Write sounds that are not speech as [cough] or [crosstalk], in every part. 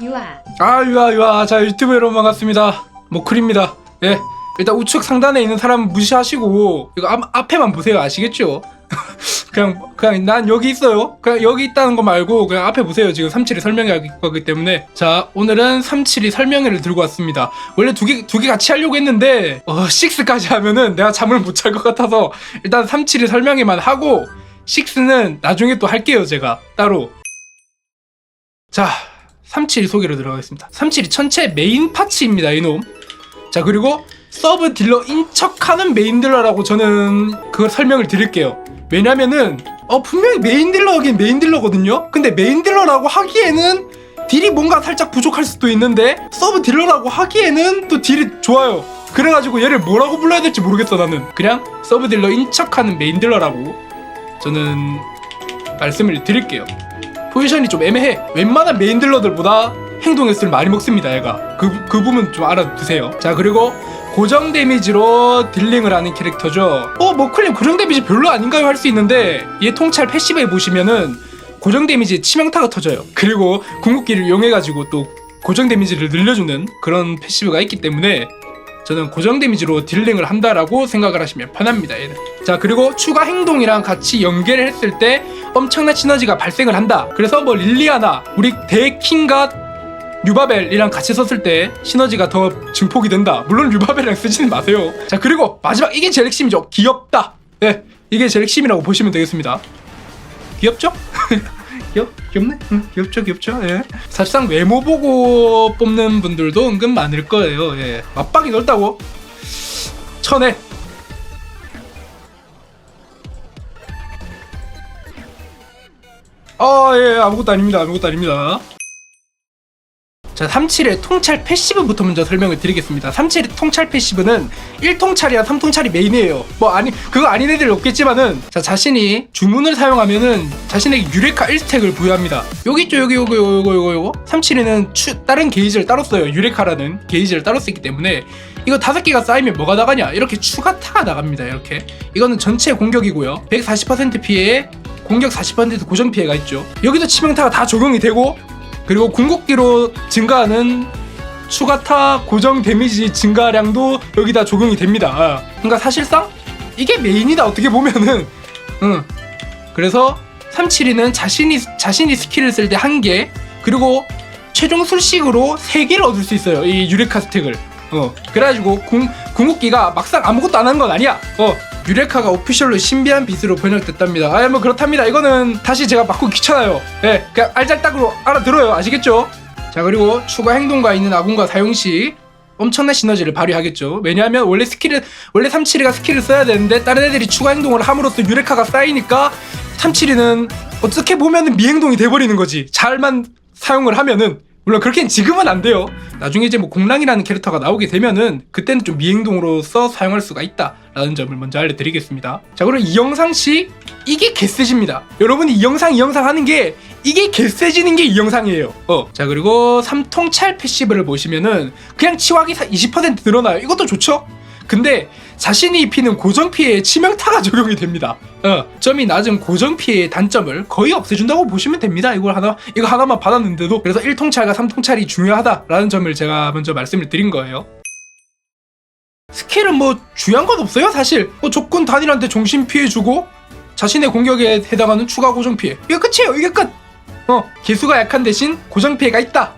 유아. 아 유아 유아. 자 유튜브 여러분 반갑습니다. 모클입니다. 예. 일단 우측 상단에 있는 사람 무시하시고 이거 앞, 앞에만 보세요. 아시겠죠? [laughs] 그냥 그냥 난 여기 있어요. 그냥 여기 있다는 거 말고 그냥 앞에 보세요. 지금 37이 설명할 거기 때문에. 자 오늘은 37이 설명회를 들고 왔습니다. 원래 두 개 두 개 같이 하려고 했는데 어 6까지 하면은 내가 잠을 못 잘 것 같아서 일단 37이 설명회만 하고 6는 나중에 또 할게요 제가. 따로. 자 37이 소개로 들어가겠습니다. 37이 전체 메인 파츠입니다 이놈. 자 그리고 서브 딜러인 척하는 메인 딜러라고 저는 그걸 설명을 드릴게요. 왜냐면은 어 분명히 메인 딜러긴 메인 딜러거든요? 근데 메인 딜러라고 하기에는 딜이 뭔가 살짝 부족할 수도 있는데 서브 딜러라고 하기에는 또 딜이 좋아요. 그래가지고 얘를 뭐라고 불러야 될지 모르겠어 나는. 그냥 서브 딜러인 척하는 메인 딜러라고 저는 말씀을 드릴게요 포지션이 좀 애매해. 웬만한 메인 딜러들보다 행동 횟수를 많이 먹습니다, 얘가. 그, 그 부분 좀 알아두세요. 자, 그리고 고정 데미지로 딜링을 하는 캐릭터죠. 어, 머클님 고정 데미지 별로 아닌가요? 할 수 있는데, 얘 통찰 패시브에 보시면은 고정 데미지에 치명타가 터져요. 그리고 궁극기를 이용해가지고 또 고정 데미지를 늘려주는 그런 패시브가 있기 때문에 저는 고정 데미지로 딜링을 한다라고 생각을 하시면 편합니다. 얘는. 자 그리고 추가 행동이랑 같이 연계를 했을 때 엄청난 시너지가 발생을 한다. 그래서 뭐 릴리아나 우리 대킹과 류바벨이랑 같이 썼을 때 시너지가 더 증폭이 된다. 물론 류바벨이랑 쓰지는 마세요. 자 그리고 마지막 이게 제일 핵심이죠. 귀엽다. 네 이게 제일 핵심이라고 보시면 되겠습니다. 귀엽죠? [laughs] 귀엽, 귀엽네? 응, 귀엽죠, 귀엽죠. 예. 사실상 외모 보고 뽑는 분들도 은근 많을 거예요. 예. 맞박이 넓다고? 천에. 아, 예, 아무것도 아닙니다. 아무것도 아닙니다. 자, 37의 통찰 패시브부터 먼저 설명을 드리겠습니다. 37의 통찰 패시브는 1통찰이랑 3통찰이 메인이에요. 뭐 아니 그거 아닌 애들이 없겠지만은 자 자신이 주문을 사용하면은 자신에게 유레카 1스택을 부여합니다. 여기 있죠 여기 요거 요거 요거 요거 37에는 추, 다른 게이지를 따로 써요. 유레카라는 게이지를 따로 쓰기 때문에 이거 다섯 개가 쌓이면 뭐가 나가냐? 이렇게 추가 타가 나갑니다. 이렇게 이거는 전체 공격이고요. 140% 피해에 공격 40% 고정 피해가 있죠. 여기도 치명타가 다 적용이 되고 그리고 궁극기로 증가하는 추가타 고정 데미지 증가량도 여기다 적용이 됩니다. 아, 그러니까 사실상 이게 메인이다 어떻게 보면은 응. 그래서 372는 자신이 자신이 스킬을 쓸 때 한 개 그리고 최종 술식으로 세 개를 얻을 수 있어요. 이 유레카 스택을. 어. 그래가지고 궁, 궁극기가 막상 아무것도 안 하는 건 아니야. 어. 유레카가 오피셜로 신비한 빛으로 번역됐답니다. 아, 뭐 그렇답니다. 이거는 다시 제가 바꾸기 귀찮아요. 예, 그냥 알잘딱으로 알아들어요. 아시겠죠? 자, 그리고 추가 행동가 있는 아군과 사용 시 엄청난 시너지를 발휘하겠죠. 왜냐하면 원래 스킬을 원래 372가 스킬을 써야 되는데 다른 애들이 추가 행동을 함으로써 유레카가 쌓이니까 372는 어떻게 보면은 미행동이 돼버리는 거지. 잘만 사용을 하면은 물론 그렇게는 지금은 안 돼요. 나중에 이제 뭐 공랑이라는 캐릭터가 나오게 되면은 그때는 좀 미행동으로서 사용할 수가 있다라는 점을 먼저 알려드리겠습니다. 자 그리고 이 영상 시 이게 개세집니다. 여러분이 이 영상 이 영상 하는 게 이게 개세지는 게 이 영상이에요. 어. 자 그리고 삼통찰 패시브를 보시면은 그냥 치확이 20% 늘어나요. 이것도 좋죠? 근데 자신이 입히는 고정 피해에 치명타가 [laughs] 적용이 됩니다. 어, 점이 낮은 고정 피해의 단점을 거의 없애준다고 보시면 됩니다. 이걸 하나 이거 하나만 받았는데도 그래서 1통찰과 3통찰이 중요하다라는 점을 제가 먼저 말씀을 드린 거예요. 스킬은 뭐 중요한 건 없어요 사실 뭐 적군 단일한테 종신 피해 주고 자신의 공격에 해당하는 추가 고정 피해 이게 끝이에요 이게 끝 어, 개수가 약한 대신 고정 피해가 있다.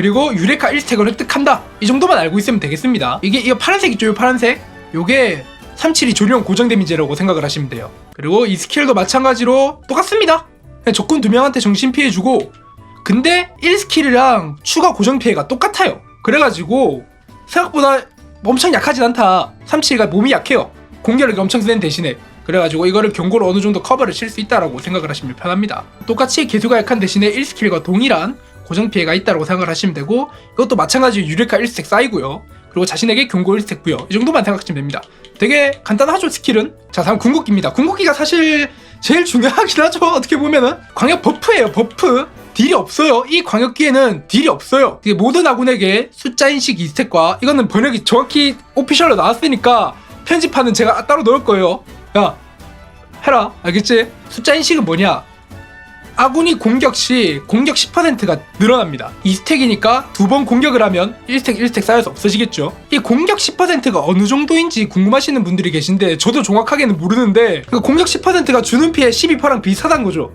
그리고 유레카 1스택을 획득한다. 이 정도만 알고 있으면 되겠습니다. 이게 이거 파란색 있죠? 이 파란색. 요게 372 조령 고정 데미지라고 생각을 하시면 돼요. 그리고 이 스킬도 마찬가지로 똑같습니다. 그냥 적군 두 명한테 정신 피해 주고 근데 1스킬이랑 추가 고정 피해가 똑같아요. 그래가지고 생각보다 엄청 약하진 않다. 372가 몸이 약해요. 공격력이 엄청 센 대신에 그래가지고 이거를 경고로 어느 정도 커버를 칠 수 있다라고 생각을 하시면 편합니다. 똑같이 개수가 약한 대신에 1스킬과 동일한 고정 피해가 있다라고 생각을 하시면 되고 이것도 마찬가지로 유레카 1스택 쌓이고요. 그리고 자신에게 경고 1스택 부여 이 정도만 생각하시면 됩니다. 되게 간단하죠 스킬은? 자 다음 궁극기입니다. 궁극기가 사실 제일 중요하긴 하죠 어떻게 보면은 광역 버프예요 버프 딜이 없어요. 이 광역기에는 딜이 없어요. 모든 아군에게 숫자 인식 2스택과 이거는 번역이 정확히 오피셜로 나왔으니까 편집하는 제가 따로 넣을 거예요. 야 해라 알겠지? 숫자 인식은 뭐냐? 아군이 공격 시 공격 10%가 늘어납니다. 2스택이니까 두 번 공격을 하면 1스택 1스택 쌓여서 없어지겠죠. 이 공격 10%가 어느 정도인지 궁금하시는 분들이 계신데 저도 정확하게는 모르는데 그 공격 10%가 주는 피해 12%랑 비슷하다는 거죠.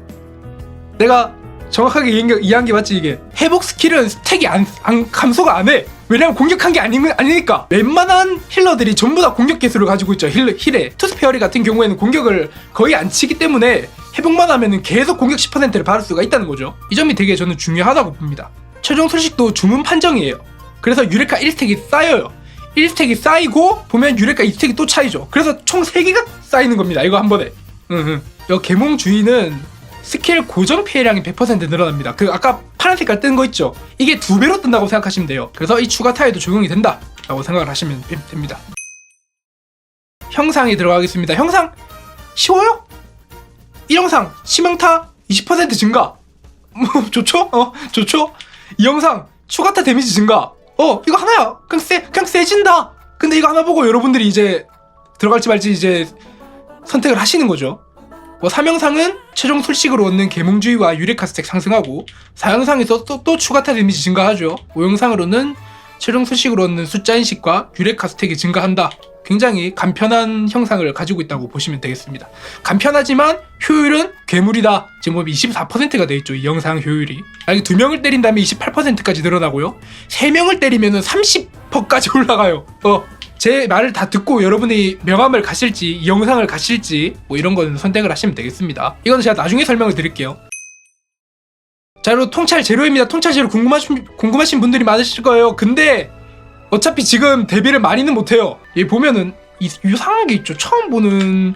내가 정확하게 이해한 게, 맞지 이게 회복 스킬은 스택이 안, 안 감소가 안 해. 왜냐면 공격한 게 아니, 아니니까 웬만한 힐러들이 전부 다 공격 개수를 가지고 있죠 힐, 힐에 투스페어리 같은 경우에는 공격을 거의 안 치기 때문에 회복만 하면은 계속 공격 10%를 받을 수가 있다는 거죠 이 점이 되게 저는 중요하다고 봅니다 최종 소식도 주문 판정이에요 그래서 유레카 1스택이 쌓여요 1스택이 쌓이고 보면 유레카 2스택이 또 차이죠 그래서 총 3개가 쌓이는 겁니다 이거 한 번에 여 개몽 주의는 스킬 고정 피해량이 100% 늘어납니다. 그 아까 파란 색깔 뜬 거 있죠? 이게 두 배로 뜬다고 생각하시면 돼요. 그래서 이 추가 타에도 적용이 된다. 라고 생각을 하시면 됩니다. 형상이 들어가겠습니다. 형상 쉬워요? 이 영상 치명타 20% 증가. 뭐 [laughs] 좋죠? 어 좋죠? 이 영상 추가타 데미지 증가. 어 이거 하나야. 그냥 세 그냥 세진다. 근데 이거 하나 보고 여러분들이 이제 들어갈지 말지 이제 선택을 하시는 거죠. 뭐 3영상은 최종 술식으로 얻는 계몽주의와 유레카 스택 상승하고 4영상에서 또, 또 추가타 데미지 증가하죠 5영상으로는 최종 술식으로 얻는 숫자 인식과 유레카 스택이 증가한다. 굉장히 간편한 형상을 가지고 있다고 보시면 되겠습니다. 간편하지만 효율은 괴물이다. 지금 보면 24%가 돼 있죠 이 영상 효율이. 만약에 2명을 때린 다음에 28%까지 늘어나고요. 3명을 때리면 30%까지 올라가요. 어 제 말을 다 듣고 여러분이 명함을 가실지 이 영상을 가실지 뭐 이런 거는 선택을 하시면 되겠습니다. 이건 제가 나중에 설명을 드릴게요. 자 그리고 통찰 제로입니다. 통찰 제로 궁금하신, 궁금하신 분들이 많으실 거예요. 근데 어차피 지금 데뷔를 많이는 못해요. 얘 보면은 이, 요상한 게 있죠. 처음 보는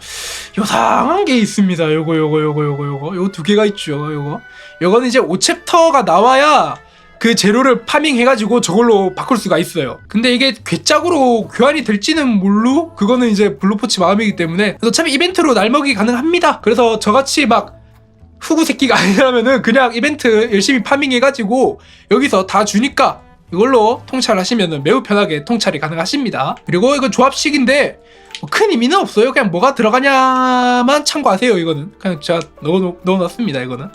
요상한 게 있습니다. 요거 요거 요거 요거 요거 요거 두 개가 있죠. 요거 요거는 이제 5챕터가 나와야 그 재료를 파밍해가지고 저걸로 바꿀 수가 있어요. 근데 이게 괴짝으로 교환이 될지는 모르. 그거는 이제 블루포치 마음이기 때문에 어차피 이벤트로 날먹이 가능합니다. 그래서 저같이 막 후구 새끼가 [laughs] 아니라면은 그냥 이벤트 열심히 파밍해가지고 여기서 다 주니까 이걸로 통찰하시면 매우 편하게 통찰이 가능하십니다. 그리고 이거 조합식인데 뭐 큰 의미는 없어요. 그냥 뭐가 들어가냐만 참고하세요. 이거는 그냥 제가 넣어 넣어놨습니다. 이거는.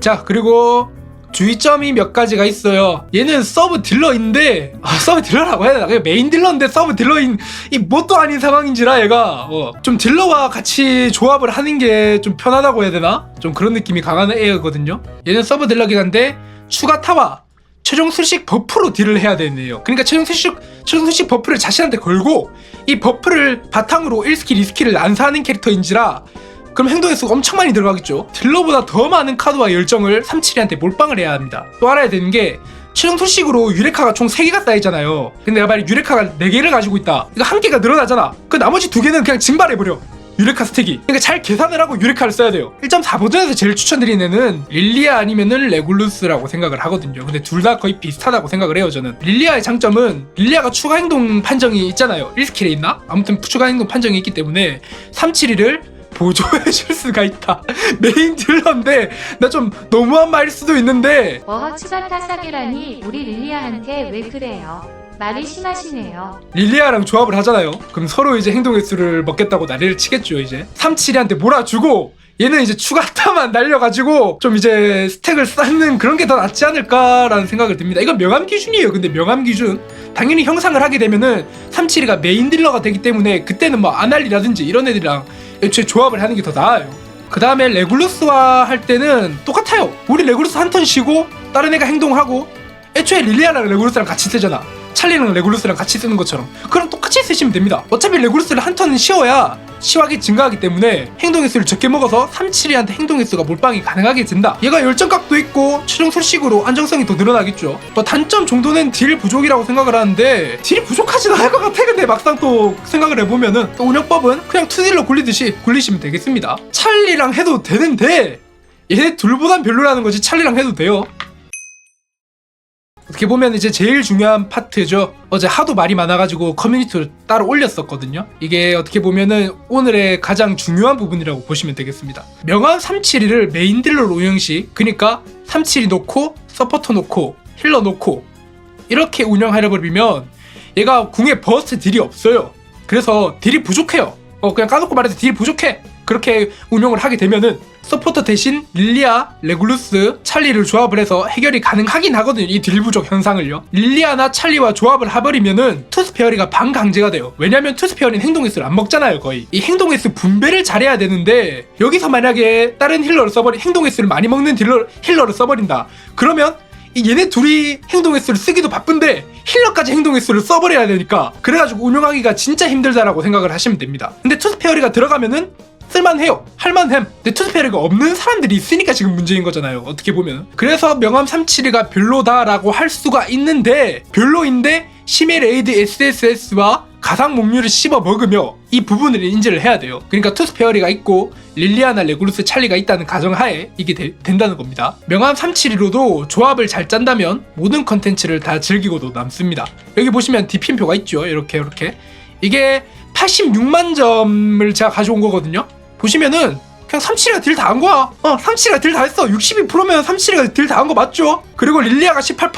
자 그리고 주의점이 몇 가지가 있어요. 얘는 서브 딜러인데 아, 서브 딜러라고 해야 되나? 메인 딜러인데 서브 딜러인 이 뭣도 아닌 상황인지라 얘가 어, 좀 딜러와 같이 조합을 하는 게 좀 편하다고 해야 되나? 좀 그런 느낌이 강한 애거든요. 얘는 서브 딜러긴 한데 추가 타와 최종 수식 버프로 딜을 해야 되네요. 그러니까 최종 수식 최종 수식 버프를 자신한테 걸고 이 버프를 바탕으로 1스킬, 2스킬을 난사하는 캐릭터인지라 그럼 행동의 수가 엄청 많이 들어가겠죠. 딜러보다 더 많은 카드와 열정을 37이한테 몰빵을 해야 합니다. 또 알아야 되는 게 최종 소식으로 유레카가 총 3개가 쌓이잖아요. 근데 내가 만약 유레카가 4개를 가지고 있다. 이거 한 개가 늘어나잖아. 그 나머지 두 개는 그냥 증발해버려. 유레카 스택이. 그러니까 잘 계산을 하고 유레카를 써야 돼요. 1.4 버전에서 제일 추천드리는 애는 릴리아 아니면은 레굴루스라고 생각을 하거든요. 근데 둘 다 거의 비슷하다고 생각을 해요, 저는. 릴리아의 장점은 릴리아가 추가 행동 판정이 있잖아요. 1스킬에 있나? 아무튼 추가 행동 판정이 있기 때문에 371을 보조해 줄 수가 있다. [laughs] 메인 딜러인데 나 좀 너무한 말일 수도 있는데 워허 추가 타사기라니 우리 릴리아한테 왜 그래요? 말이 심하시네요. 릴리아랑 조합을 하잖아요. 그럼 서로 이제 행동 횟수를 먹겠다고 난리를 치겠죠 이제. 37이한테 몰아주고 얘는 이제 추가 타만 날려가지고 좀 이제 스택을 쌓는 그런 게 더 낫지 않을까라는 생각을 듭니다. 이건 명함 기준이에요. 근데 명함 기준 당연히 형상을 하게 되면은 37이가 메인 딜러가 되기 때문에 그때는 뭐 아날리라든지 이런 애들이랑 애초에 조합을 하는 게 더 나아요. 그 다음에 레굴루스와 할 때는 똑같아요. 우리 레굴루스 한 턴 쉬고 다른 애가 행동하고 애초에 릴리아랑 레굴루스랑 같이 쓰잖아. 찰리랑 레굴루스랑 같이 쓰는 것처럼 그럼 똑같이 쓰시면 됩니다. 어차피 레굴루스를 한 턴은 쉬어야 시각이 증가하기 때문에 행동 횟수를 적게 먹어서 37이한테 행동 횟수가 몰빵이 가능하게 된다. 얘가 열정각도 있고 최종 술식으로 안정성이 더 늘어나겠죠. 뭐 단점 정도는 딜 부족이라고 생각을 하는데 딜이 부족하지도 않을 것 같아. 근데 막상 또 생각을 해보면은 또 운영법은 그냥 투딜로 굴리듯이 굴리시면 되겠습니다. 찰리랑 해도 되는데 얘네 둘보단 별로라는 거지 찰리랑 해도 돼요. 어떻게 보면 이제 제일 중요한 파트죠. 어제 하도 말이 많아가지고 커뮤니티를 따로 올렸었거든요. 이게 어떻게 보면은 오늘의 가장 중요한 부분이라고 보시면 되겠습니다. 명함 372를 메인 딜러로 운영시, 그러니까 372 놓고 서포터 놓고 힐러 놓고 이렇게 운영하려 버리면 얘가 궁에 버스트 딜이 없어요. 그래서 딜이 부족해요. 어 그냥 까놓고 말해서 딜이 부족해. 그렇게 운용을 하게 되면은 서포터 대신 릴리아, 레굴루스, 찰리를 조합을 해서 해결이 가능하긴 하거든요. 이 딜 부족 현상을요. 릴리아나 찰리와 조합을 해버리면은 투스페어리가 반강제가 돼요. 왜냐면 투스페어리는 행동 S를 안 먹잖아요, 거의. 이 행동 S 분배를 잘해야 되는데 여기서 만약에 다른 힐러를 써버리 행동 S를 많이 먹는 딜러 힐러를 써버린다. 그러면 이 얘네 둘이 행동 S를 쓰기도 바쁜데 힐러까지 행동 S를 써버려야 되니까 그래가지고 운영하기가 진짜 힘들다라고 생각을 하시면 됩니다. 근데 투스페어리가 들어가면은 쓸만해요. 할만햄. 근데 투스페어리가 없는 사람들이 있으니까 지금 문제인 거잖아요. 어떻게 보면. 그래서 명함 372가 별로다라고 할 수가 있는데 별로인데 시메 레이드 SSS와 가상 목류를 씹어 먹으며 이 부분을 인지를 해야 돼요. 그러니까 투스페어리가 있고 릴리아나 레구루스 찰리가 있다는 가정하에 이게 되- 된다는 겁니다. 명함 372로도 조합을 잘 짠다면 모든 컨텐츠를 다 즐기고도 남습니다. 여기 보시면 디핀표가 있죠. 이렇게 이렇게 이게 86만 점을 제가 가져온 거거든요. 보시면은 그냥 37이가 딜 다 한 거야. 어, 37이가 딜 다 했어. 62%면 37이가 딜 다 한 거 맞죠? 그리고 릴리아가 18%.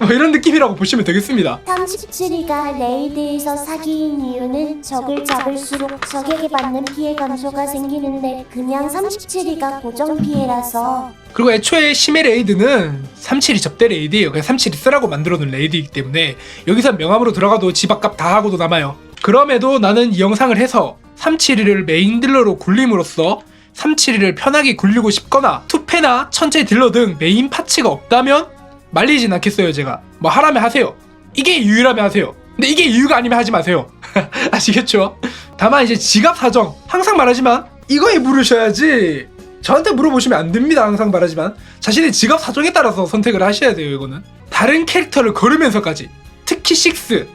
뭐 이런 느낌이라고 보시면 되겠습니다. 37위가 레이드에서 사기인 이유는 적을 잡을수록 적에게 받는 피해 감소가 생기는데 그냥 37위가 고정 피해라서 그리고 애초에 심해 레이드는 37이 접대 레이드예요. 그냥 37이 쓰라고 만들어 놓은 레이드이기 때문에 여기서 명함으로 들어가도 집 앞값 다 하고도 남아요. 그럼에도 나는 이 영상을 해서 372를 메인 딜러로 굴림으로써 372를 편하게 굴리고 싶거나 투패나 천체 딜러 등 메인 파츠가 없다면 말리진 않겠어요 제가. 뭐 하라면 하세요. 이게 유유라면 하세요. 근데 이게 이유가 아니면 하지 마세요. [laughs] 아시겠죠? 다만 이제 지갑 사정 항상 말하지만 이거에 물으셔야지. 저한테 물어보시면 안 됩니다 항상 말하지만. 자신의 지갑 사정에 따라서 선택을 하셔야 돼요 이거는. 다른 캐릭터를 걸으면서까지. 특히 식스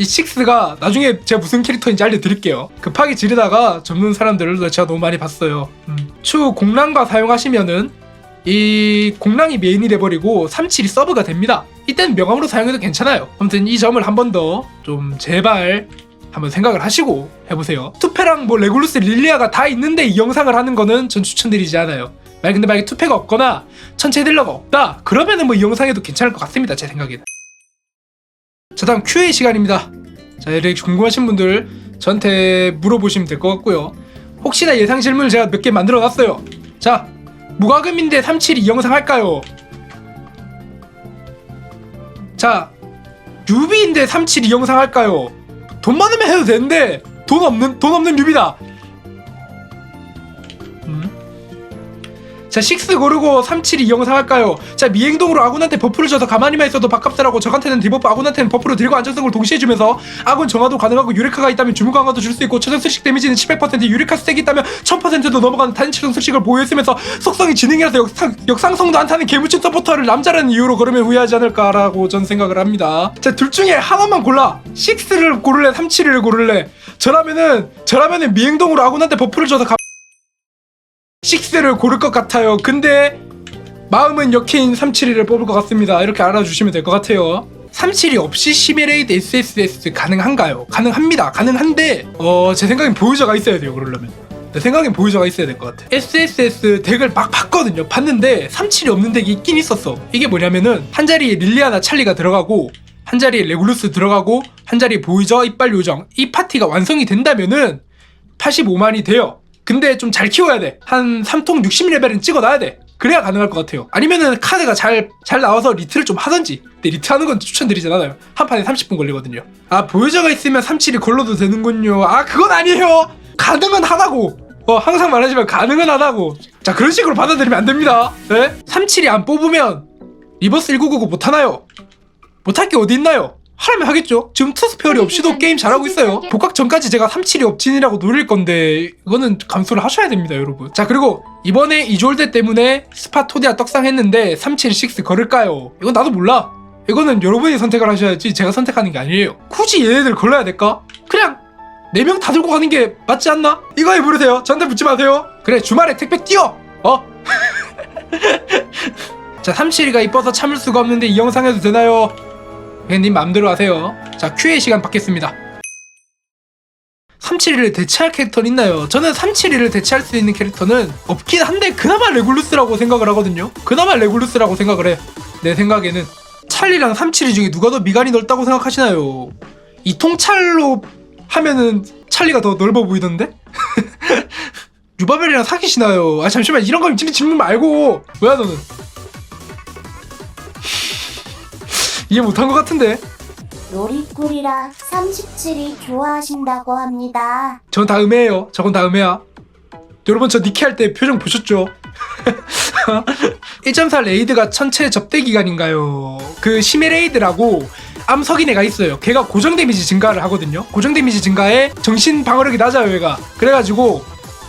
이 식스가 나중에 제가 무슨 캐릭터인지 알려드릴게요. 급하게 지르다가 접는 사람들을 제가 너무 많이 봤어요. 음. 추 공랑과 사용하시면은 이 공랑이 메인이 돼버리고 37이 서브가 됩니다. 이때는 명함으로 사용해도 괜찮아요. 아무튼 이 점을 한 번 더 좀 제발 한번 생각을 하시고 해보세요. 투페랑 뭐 레굴루스 릴리아가 다 있는데 이 영상을 하는 거는 전 추천드리지 않아요. 만약 근데 만약에 투페가 없거나 천체 딜러가 없다 그러면은 뭐 이 영상에도 괜찮을 것 같습니다 제 생각에는. 자 다음 Q&A 시간입니다 자 이렇게 궁금하신 분들 저한테 물어보시면 될 것 같고요 혹시나 예상 질문을 제가 몇 개 만들어 놨어요 자 무과금인데 372 영상 할까요? 자 뉴비인데 372 영상 할까요? 돈 많으면 해도 되는데 돈 없는 돈 없는 뉴비다 자 식스 고르고 372 영상 할까요? 자 미행동으로 아군한테 버프를 줘서 가만히만 있어도 하고 적한테는 디버프 아군한테는 버프를 들고 안정성을 동시에 주면서 아군 정화도 가능하고 유레카가 있다면 주문 강화도 줄 수 있고 최종 수식 데미지는 700% 유레카 스택이 있다면 1000%도 넘어가는 단일 최종 수식을 보유했으면서 속성이 지능이라서 역상, 역상성도 안 타는 개무친 서포터를 남자라는 이유로 고르면 후회하지 않을까라고 전 생각을 합니다. 자 둘 중에 하나만 골라. 식스를 고를래 372를 고를래. 저라면은 저라면은 미행동으로 아군한테 버프를 줘서 가 식스를 고를 것 같아요. 근데 마음은 역해인 372를 뽑을 것 같습니다. 이렇게 알아주시면 될 것 같아요. 372 없이 시메레이드 SSS 가능한가요? 가능합니다. 가능한데 어 제 생각엔 보유자가 있어야 돼요. 그러려면. 내 생각엔 보유자가 있어야 될 것 같아. SSS 덱을 막 봤거든요. 봤는데 372 없는 덱이 있긴 있었어. 이게 뭐냐면은 한 자리에 릴리아나 찰리가 들어가고 한 자리에 레굴루스 들어가고 한 자리에 보이저 이빨 요정 이 파티가 완성이 된다면은 85만이 돼요. 근데 좀 잘 키워야 돼. 한 3통 60레벨은 찍어놔야 돼. 그래야 가능할 것 같아요. 아니면은 카드가 잘, 잘 나와서 리트를 좀 하던지. 근데 리트 하는 건 추천드리진 않아요. 한 판에 30분 걸리거든요. 아, 보유자가 있으면 37이 걸러도 되는군요. 아, 그건 아니에요! 가능은 하다고! 어, 항상 말하지만 가능은 하다고. 자, 그런 식으로 받아들이면 안 됩니다. 네? 37이 안 뽑으면 리버스 1999 못하나요? 못할 게 어디 있나요? 하라면 하겠죠. 지금 투스페어리 없이도 게임 잘하고 있어요. 복각 전까지 제가 37이 업진이라고 노릴 건데 이거는 감수를 하셔야 됩니다, 여러분. 자 그리고 이번에 이졸대 때문에 스파 토디아 떡상했는데 376 걸을까요? 이건 나도 몰라. 이거는 여러분이 선택을 하셔야지 제가 선택하는 게 아니에요. 굳이 얘네들 걸러야 될까? 그냥 4명 다 들고 가는 게 맞지 않나? 이거에 물으세요. 저한테 묻지 마세요. 그래 주말에 택배 뛰어. 어? [laughs] 자 37이가 이뻐서 참을 수가 없는데 이 영상 해도 되나요? 그냥 님 맘대로 하세요. 자, Q&A 시간 받겠습니다. 371을 대체할 캐릭터는 있나요? 저는 371을 대체할 수 있는 캐릭터는 없긴 한데 그나마 레굴루스라고 생각을 하거든요. 그나마 레굴루스라고 생각을 해. 내 생각에는 찰리랑 372 중에 누가 더 미간이 넓다고 생각하시나요? 이 통찰로 하면은 찰리가 더 넓어 보이던데? [laughs] 유바벨이랑 사귀시나요? 아 잠시만 이런 거 질문 말고 뭐야 너는? 이해 못한 것 같은데? 로리꿀이라 37이 좋아하신다고 합니다. 전 다 음해예요. 저건 다 음해야. 여러분 저 니키 할 때 표정 보셨죠? [laughs] 1.4 레이드가 천체 접대 기간인가요? 그 심해 레이드라고 암석인 애가 있어요. 걔가 고정 데미지 증가를 하거든요. 고정 데미지 증가에 정신 방어력이 낮아요, 얘가. 그래가지고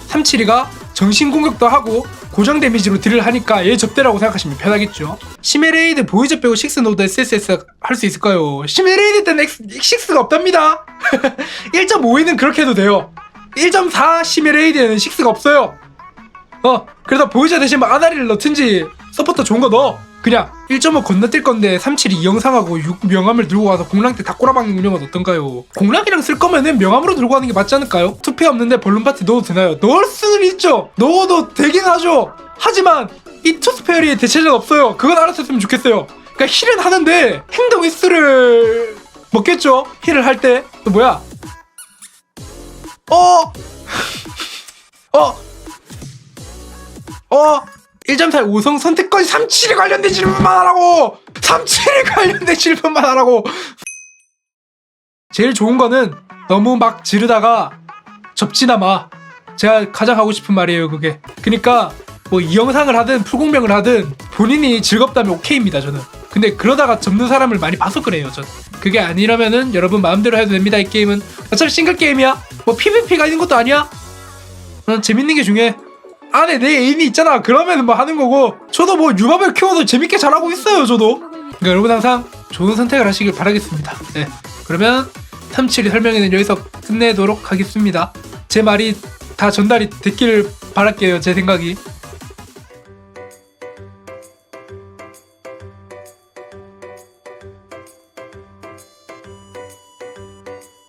372가 정신 공격도 하고 고정 데미지로 딜을 하니까 얘 접대라고 생각하시면 편하겠죠. 심해 레이드 보이저 빼고 6 노드 SSS 할 수 있을까요? 심해 레이드 때는 6가 없답니다. [laughs] 1.5위는 그렇게 해도 돼요. 1.4 심해 레이드에는 6가 없어요. 어, 그래서 보이저 대신 뭐 아나리를 넣든지 서포터 좋은 거 넣어. 그냥 1.5 건너뛸 건데 372 영상하고 6 명함을 들고 가서 공랑 때 다 꼬라박는 운영은 어떤가요? 공랑이랑 쓸 거면은 명함으로 들고 가는 게 맞지 않을까요? 투표 없는데 벌룬 파티 넣어도 되나요? 넣을 수는 있죠. 넣어도 되긴 하죠. 하지만 이 투스페어리에 대체자가 없어요. 그건 알았으면 좋겠어요. 그러니까 힐은 하는데 행동 횟수를 먹겠죠. 힐을 할 때. 또 뭐야? 어? [laughs] 어? 어? 1.4 5성 선택권 37에 관련된 질문만 하라고! 37에 [laughs] 관련된 질문만 하라고! 제일 좋은 거는 너무 막 지르다가 접지나 마. 제가 가장 하고 싶은 말이에요, 그게. 그니까 뭐 이 영상을 하든 풀공명을 하든 본인이 즐겁다면 오케이입니다, 저는. 근데 그러다가 접는 사람을 많이 봐서 그래요, 전. 그게 아니라면은 여러분 마음대로 해도 됩니다, 이 게임은. 어차피 싱글 게임이야. 뭐 PVP가 있는 것도 아니야. 난 재밌는 게 중요해. 안에 내 애인이 있잖아. 그러면 뭐 하는 거고. 저도 뭐 유밥을 키워도 재밌게 잘하고 있어요. 저도. 그러니까 여러분 항상 좋은 선택을 하시길 바라겠습니다. 네. 그러면 37이 설명회는 여기서 끝내도록 하겠습니다. 제 말이 다 전달이 됐기를 바랄게요. 제 생각이.